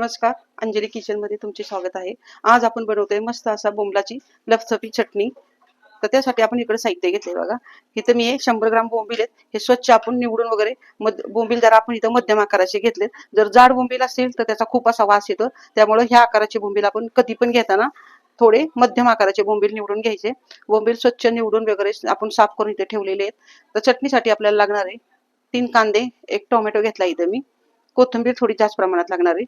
नमस्कार अंजली किचनमध्ये तुमचे स्वागत आहे. आज आपण बनवतोय मस्त असा बोंबलाची लफसफी चटणी. तर त्यासाठी आपण इकडे साहित्य घेतले बघा. इथं मी शंभर ग्राम बोंबील आहेत. हे स्वच्छ आपण निवडून वगैरे मध बोंबील जर आपण इथं मध्यम आकाराचे घेतले जर जाड बोंबील असेल तर त्याचा खूप असा वास येतो. त्यामुळे ह्या आकाराचे बोंबील आपण कधी पण घेताना थोडे मध्यम आकाराचे बोंबील निवडून घ्यायचे. बोंबील स्वच्छ निवडून वगैरे आपण साफ करून इथे ठेवलेले आहेत. तर चटणीसाठी आपल्याला लागणार आहे तीन कांदे एक टोमॅटो घेतला इथं मी. कोथिंबीर थोडी जास्त प्रमाणात लागणार आहे.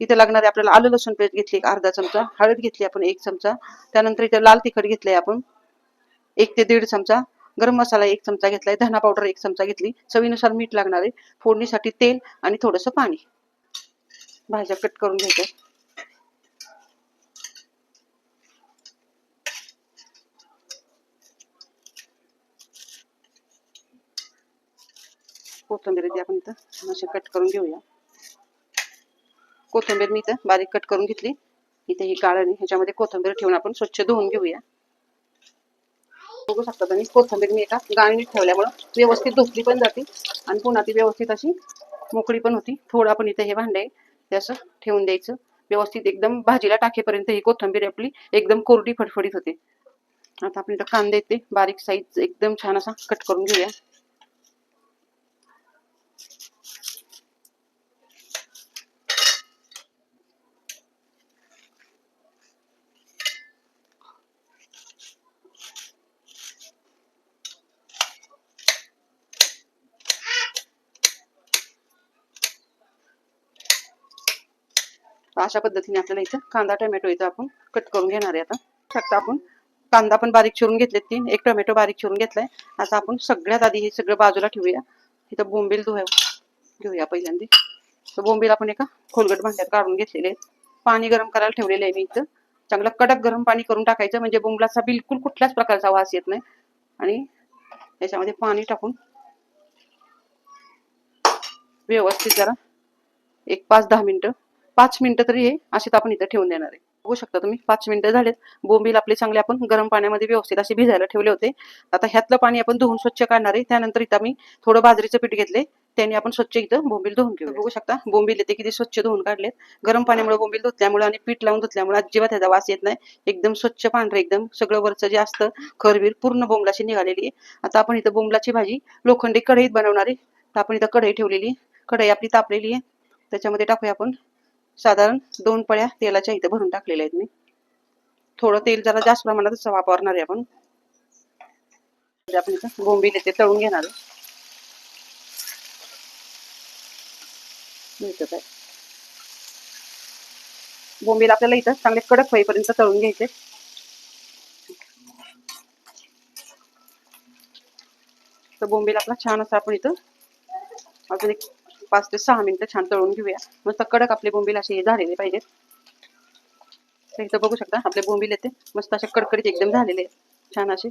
इथे लागणारे आपल्याला आलं लसूण पेस्ट घेतली एक अर्धा चमचा हळद घेतली आपण एक चमचा त्यानंतर इथे लाल तिखट घेतलंय आपण एक ते दीड चमचा गरम मसाला एक चमचा घेतलाय धना पावडर एक चमचा घेतली चवीनुसार मीठ लागणार आहे फोडणीसाठी तेल आणि थोडस पाणी. भाज्या कट करून घ्यायच्या. कोथिंबीर आपण इथं असे कट करून घेऊया. कोथिंबीर मी इथं बारीक कट करून घेतली. इथे ही काळणी ह्याच्यामध्ये कोथिंबीर ठेवून आपण स्वच्छ धुवून घेऊया. बघू शकता तुम्ही कोथिंबीर मी एका गाळणीत ठेवल्यामुळं व्यवस्थित धुतली पण जाते आणि पुन्हा ती व्यवस्थित अशी मोकळी पण होती. थोडं आपण इथे हे भांडे ते असं ठेवून द्यायचं. व्यवस्थित एकदम भाजीला टाकेपर्यंत ही कोथिंबीर आपली एकदम कोरडी फडफडीत होते. आता आपण इथं कांदे येते बारीक साईज एकदम छान असा कट करून घेऊया. अशा पद्धतीने आपल्याला इथं कांदा टोमॅटो इथं आपण कट करून घेणार आहे आता. शकता आपण कांदा पण बारीक चिरून घेतलेत तीन. एक टोमॅटो बारीक चिरून घेतलाय. आता आपण सगळ्यात आधी हे सगळं बाजूला ठेवूया. इथं बोंबील धुया घेऊया पहिल्यांदा. तर बोंबील आपण एका खोलगट भांड्यात काढून घेतलेले आहेत. पाणी गरम करायला ठेवलेलं आहे मी इथं. चांगलं कडक गरम पाणी करून टाकायचं. म्हणजे बोंबलाचा बिलकुल कुठल्याच प्रकारचा वास येत नाही. आणि याच्यामध्ये पाणी टाकून व्यवस्थित जरा एक पाच दहा मिनिटं पाच मिनिटं तरी हे असे आपण इथं ठेवून देणार आहे. बघू शकता तुम्ही पाच मिनिटं झालेत. बोंबील आपले चांगले आपण गरम पाण्यामध्ये व्यवस्थित असे भिजायला ठेवले होते. आता ह्यातलं पाणी आपण धुवून स्वच्छ काढणार आहे. त्यानंतर इथं मी थोडं बाजरीचं पीठ घेतले त्याने आपण स्वच्छ इथं बोंबील धुवून घेऊ बघू शकता बोंबील येते किती स्वच्छ धुवून काढलेत. गरम पाण्यामुळे बोंबील धुतल्यामुळे आणि पीठ लावून धुतल्यामुळे अजिबात त्याचा वास येत नाही. एकदम स्वच्छ पांढरे एकदम सगळं वरचं जे असतं खरबीर पूर्ण बोंबलाची निघालेली आहे. आता आपण इथं बोंबलाची भाजी लोखंडी कढईत बनवणार आहे. तर आपण इथं कढई ठेवलेली कढई आपली तापलेली आहे. त्याच्यामध्ये टाकूया आपण साधारण दोन पळ्या तेलाच्या इथं भरून टाकलेल्या आहेत मी. थोडं तेल जरा जास्त प्रमाणातच वापरणार आहे आपण. म्हणजे आपण इथं बोंबील येते तळून घेणार आहे. बोंबील आपल्याला इथं चांगले कडक होईपर्यंत तळून घ्यायचे. तर बोंबील आपला छान असा आपण इथं अजून एक पाच ते सहा मिनिटं छान तळून घेऊया. मस्त कडक आपले बोंबील असे झालेले पाहिजेत तर इथं बघू शकता आपले बोंबील येते. मस्त असे कडकडीत एकदम झालेले आहेत. छान असे.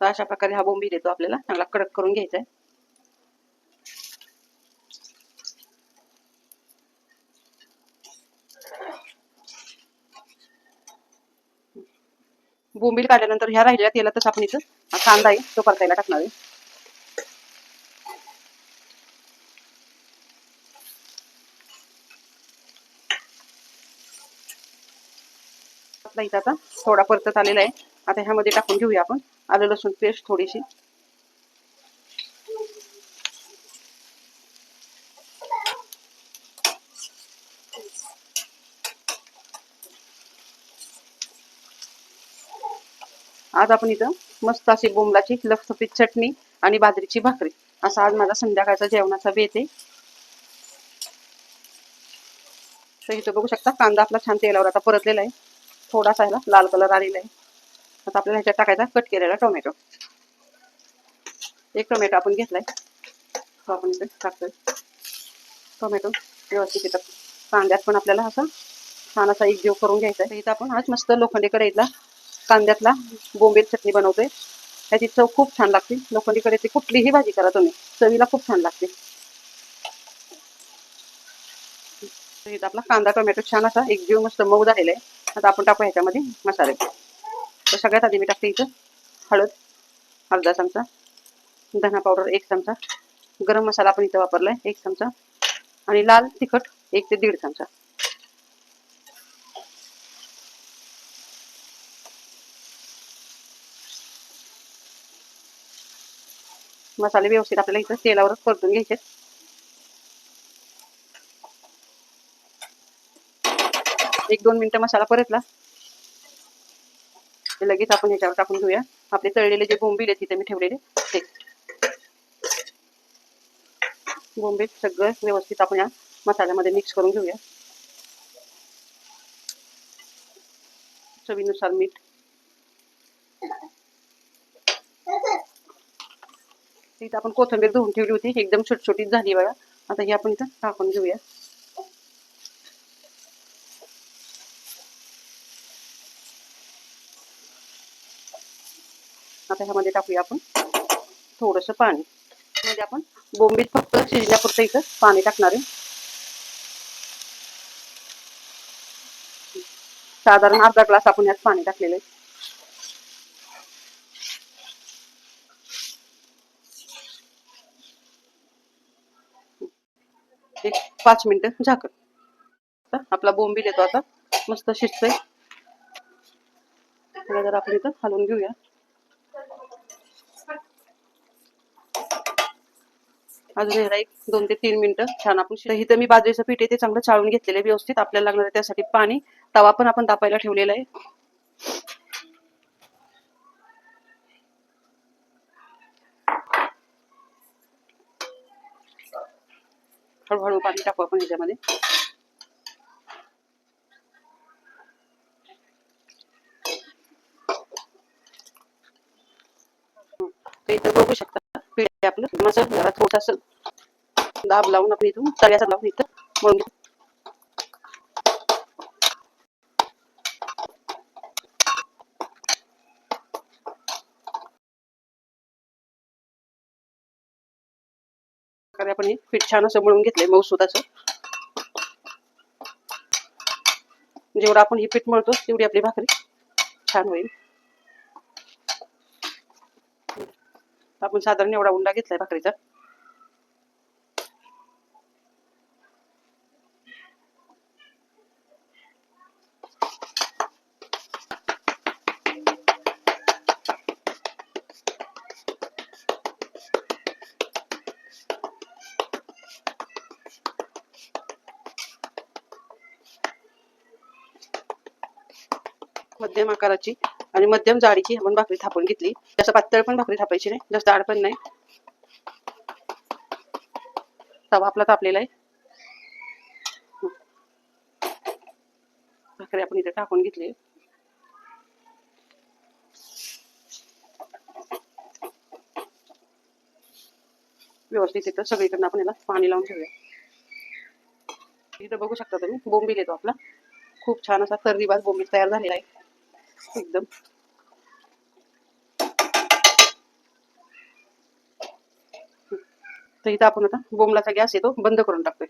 तर अशा प्रकारे हा बोंबील येतो आपल्याला. चांगला कडक करून घ्यायचा आहे. बोंबील काढल्यानंतर ह्या राहिलेल्या तेलातच आपण इथं कांदा आहे तो परतायला टाकणार आहे. इथं आता थोडा परतत आलेला आहे. आता ह्यामध्ये टाकून घेऊया आपण. आलं लसूण पेस्ट थोडीशी. आज आपण इथं मस्त अशी बोंबलाची लफसफीत चटणी आणि बाजरीची भाकरी. असा आज माझा संध्याकाळचा जेवणाचा बेत आहे. तर इथं बघू शकता कांदा आपला छान तेलावर आता परतलेला आहे. थोडासा ह्याला लाल कलर आलेला आहे. आता आपल्याला ह्याच्यात टाकायचा कट केलेला टोमॅटो. एक टोमॅटो आपण घेतलाय. तो आपण इथे टाकतोय. टोमॅटो व्यवस्थित इथं कांद्यात पण आपल्याला असा छान असा एक जीव करून घ्यायचा आहे. इथं आपण आज मस्त लोखंडी कढईतला कांद्यातला बोंबील चटणी बनवतोय. ह्याची चव खूप छान लागते. लोखंडीकडे कढईची कुठलीही भाजी करा तुम्ही. चवीला खूप छान लागते. तर इथं आपला कांदा टोमॅटो छान असा एक जीव मस्त मऊ झालेला आहे. आता आपण टाकू ह्याच्यामध्ये मसाले. तर सगळ्यात आधी मी टाकते इथं हळद अर्धा चमचा धना पावडर एक चमचा गरम मसाला आपण इथं वापरलाय एक चमचा आणि लाल तिखट एक ते दीड चमचा. मसाले व्यवस्थित आपल्याला इथं तेलावरच परतून घ्यायचे एक दोन मिनिटं मसाला परतला. लगेच आपण ह्याच्यावर टाकून घेऊया. आपले तळलेले जे बोंबील आहेत तिथे मी ठेवलेले ते. बोंबील सगळं व्यवस्थित आपण या मसाल्यामध्ये मिक्स करून घेऊया. चवीनुसार मीठ. इथं आपण कोथिंबीर धुवून ठेवली होती. एकदम छोटछोटीच झाली बघा. आता ही आपण इथं टाकून घेऊया. आता ह्यामध्ये टाकूया आपण थोडस पाणी. मध्ये आपण बोंबीत फक्त शिजण्यापुरतं इथं पाणी टाकणार आहे. साधारण अर्धा ग्लास आपण यात पाणी टाकलेलं आहे. एक पाच मिनिटं झाकण. आपला बोंबील येतो आता. मस्त शिजतोय. जर आपण इथं हलवून घेऊया. अजून ह्याला एक दोन ते तीन मिनिटं छान आपण इथं मी बाजरीचं पीठ आहे ते चांगलं चाळून घेतलेलं आहे व्यवस्थित. आपल्याला लागणार आहे त्यासाठी पाणी. तवा पण आपण तापायला ठेवलेला आहे. हळूहळू पाणी टाकू आपण ह्याच्यामध्ये इथं बघू शकता पीठ आपलं. मस्त जरा थोडासा दाब लावून आपण इथून तळ्याचा लावून इथं म्हणून घेऊ. प्रकारे आपण हे पीठ छान असं मळून घेतलंय मऊसूदाचं जेवढं आपण हे पीठ मळतो तेवढी आपली भाकरी छान होईल. आपण साधारण एवढा उंडा घेतलाय भाकरीचा. मध्यम आकाराची आणि मध्यम जाडीची आपण भाकरी थापून घेतली. जास्त पातळ पण भाकरी थापायची नाही जास्त जाड पण नाही. तवा आपला तापलेला आहे. भाकरी आपण इथे टाकून घेतली. व्यवस्थित इथं सगळीकडनं आपण याला पाणी लावून ठेवूया. इथं बघू शकता तुम्ही बोंबील येतो आपला. खूप छान असा तर्रीबाज बोंबील तयार झालेला आहे. एकदम तर इथं आपण आता बोंबलाचा गॅस येतो बंद कर टाकतोय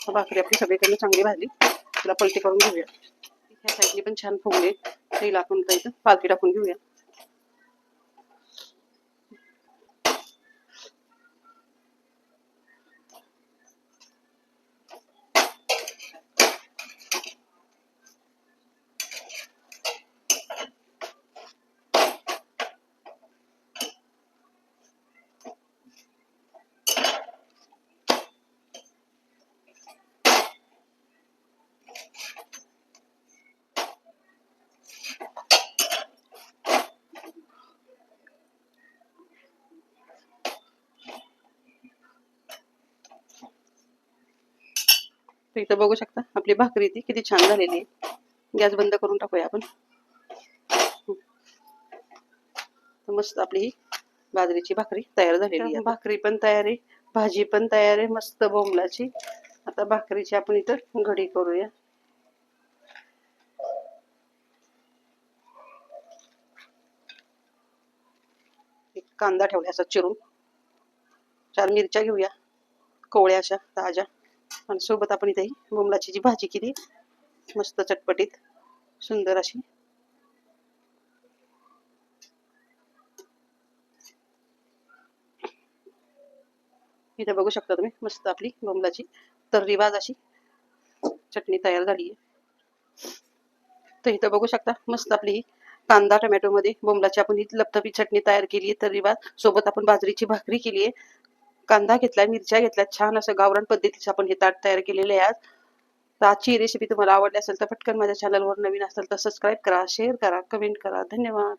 अपनी भाकरी आपली सगळीकडनं चांगली भाजली तिला पलटी करून घेऊया ह्या छान इथं बघू शकता. आपली भाकरी ती किती छान झालेली आहे. गॅस बंद करून टाकूया आपण. मस्त आपली ही बाजरीची भाकरी तयार झालेली आहे. भाकरी पण तयार आहे. भाजी पण तयार आहे. मस्त बोंबलाची. आता भाकरीची आपण इथं घडी करूया. एक कांदा ठेवला असा चिरून. चार मिरच्या घेऊया. कोवळ्या अशा ताज्या. आणि सोबत आपण इथे बोमलाची जी भाजी केली मस्त चटपटीत सुंदर अशी. इथे बघू शकता तुम्ही मस्त आपली बोमलाची तर्रीबाज अशी. चटणी तयार झाली तर इथं बघू शकता मस्त आपली ही कांदा टोमॅटो मध्ये बोमलाची आपण ही लपथपी चटणी तयार केली आहे तर्रीबाज सोबत आपण बाजरीची भाकरी केली आहे. कांदा घेतलाय मिरच्या घेतल्या छान असं गावरान पद्धतीचं आपण हे ताट तयार केलेले आहे तर आजची रेसिपी तुम्हाला आवडली असेल तर पटकन माझ्या चॅनलवर नवीन असेल तर सबस्क्राईब करा शेअर करा कमेंट करा. धन्यवाद.